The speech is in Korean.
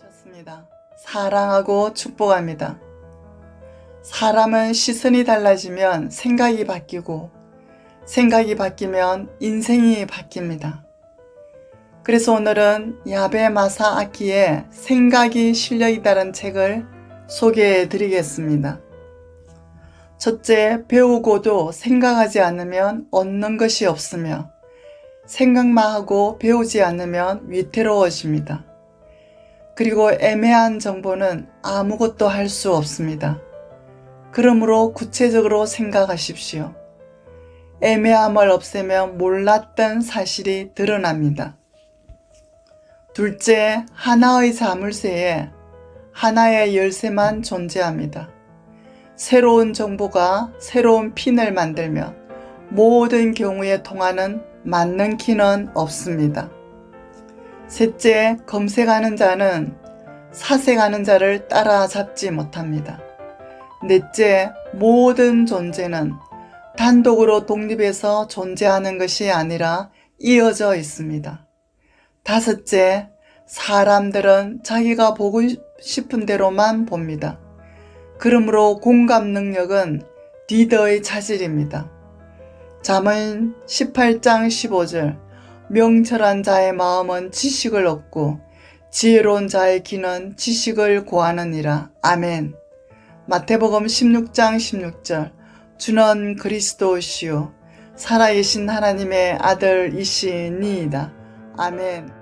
하셨습니다. 사랑하고 축복합니다. 사람은 시선이 달라지면 생각이 바뀌고 생각이 바뀌면 인생이 바뀝니다. 그래서 오늘은 야베 마사 아키의 생각이 실려 있다는 책을 소개해 드리겠습니다. 첫째, 배우고도 생각하지 않으면 얻는 것이 없으며 생각만 하고 배우지 않으면 위태로워집니다. 그리고 애매한 정보는 아무것도 할 수 없습니다. 그러므로 구체적으로 생각하십시오. 애매함을 없애면 몰랐던 사실이 드러납니다. 둘째, 하나의 자물쇠에 하나의 열쇠만 존재합니다. 새로운 정보가 새로운 핀을 만들며 모든 경우에 통하는 맞는 키는 없습니다. 셋째, 검색하는 자는 사색하는 자를 따라잡지 못합니다. 넷째, 모든 존재는 단독으로 독립해서 존재하는 것이 아니라 이어져 있습니다. 다섯째, 사람들은 자기가 보고 싶은 대로만 봅니다. 그러므로 공감 능력은 리더의 차질입니다. 잠언 18장 15절 명철한 자의 마음은 지식을 얻고 지혜로운 자의 귀는 지식을 구하느니라. 아멘. 마태복음 16장 16절 주는 그리스도시요 살아계신 하나님의 아들이시니이다. 아멘.